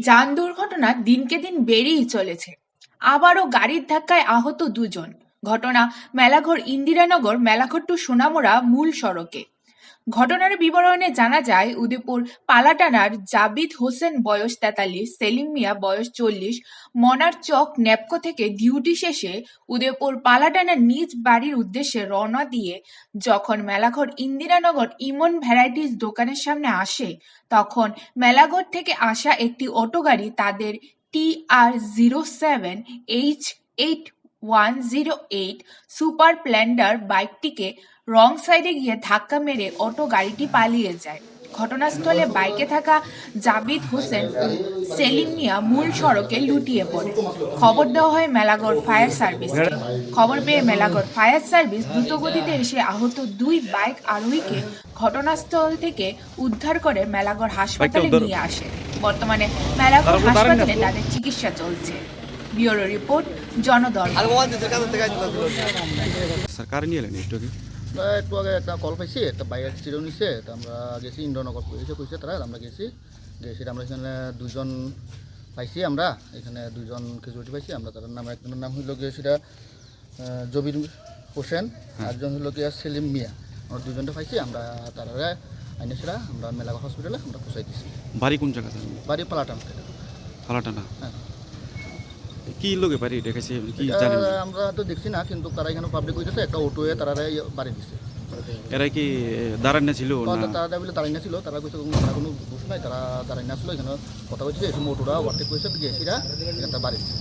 যান দুর্ঘটনা দিনকে দিন বেড়েই চলেছে। আবারও গাড়ির ধাক্কায় আহত দুজন। ঘটনা মেলাঘর ইন্দিরানগর, মেলাঘর টু সোনামুড়া মূল সড়কে। ঘটনার বিবরণে জানা যায়, উদয়পুর পালাটানার জাবিদ হোসেন বয়স তেতাল্লিশ, সেলিম মিয়া বয়স চল্লিশ, মনার চক নেপকো থেকে ডিউটি শেষে উদয়পুর পালাটানার নিজ বাড়ির উদ্দেশ্যে রওনা দিয়ে যখন মেলাঘর ইন্দিরানগর ইমন ভ্যারাইটিস দোকানের সামনে আসে, তখন মেলাঘর থেকে আসা একটি অটো গাড়ি তাদের T R zero seven H eight one zero eight super splendor বাইকটিকে রং সাইডে গিয়ে ধাক্কা মেরে অটো গাড়িটি পালিয়ে যায়। ঘটনাস্থলে বাইকে থাকা জাবিদ হোসেন ও সেলিম মিয়া মূল সড়কে লুটিয়ে পড়ে। খবর দেওয়া হয় মেলাগড় ফায়ার সার্ভিসকে খবর পেয়ে মেলাগড় ফায়ার সার্ভিস দ্রুতগতিতে এসে আহত দুই বাইক আরোহীকে ঘটনাস্থল থেকে উদ্ধার করে মেলাগড় হাসপাতালে নিয়ে আসে। বর্তমানে মেলাগড় হাসপাতালে তাদের চিকিৎসা চলছে। ব্যুরো রিপোর্ট স্যার কারে নিয়ে এলেন একটু একটু আগে একটা কল পাইছি একটা বাইক অ্যাক্সিডেন্ট হয়েছে তা আমরা গেছি ইন্দ্রনগর পুলিশে কইছে তারা আমরা গেছি গেছি আমরা এখানে দুজন পাইছি আমরা এখানে দুজন ক্যাজুয়ালিটি পাইছি আমরা তার নাম একজনের নাম হইল গিয়ে সেটা জবির হোসেন আরেকজন হইল গিয়া সেলিম মিয়া। আমরা দুজনটা পাইছি আমরা তারা আইনে সেটা আমরা মেলাঘর হসপিটালে আমরা পৌঁছাই দিছি। বাড়ি কোন জায়গাতে বাড়ি পালাটাম থেকে ফালাটানা হ্যাঁ। কি লোকে বাড়ি রেখেছে? কি জানেন? আমরা তো দেখছি না কিন্তু তারা এখানে পাবলিক হইতেছে একটা অটোয়ে তারা বাড়ি দিছে। এরা কি দাঁড়ানো ছিল তারা বলে দাঁড়াই ছিল তারা কইছে তারা কোনো ঘুষ নাই তারা দাঁড়াই না ছিল এখানে কথা কইছে এই সময় অটোটা ওভারটেক করেছে গেছিরা এটা বাড়ি দিছে।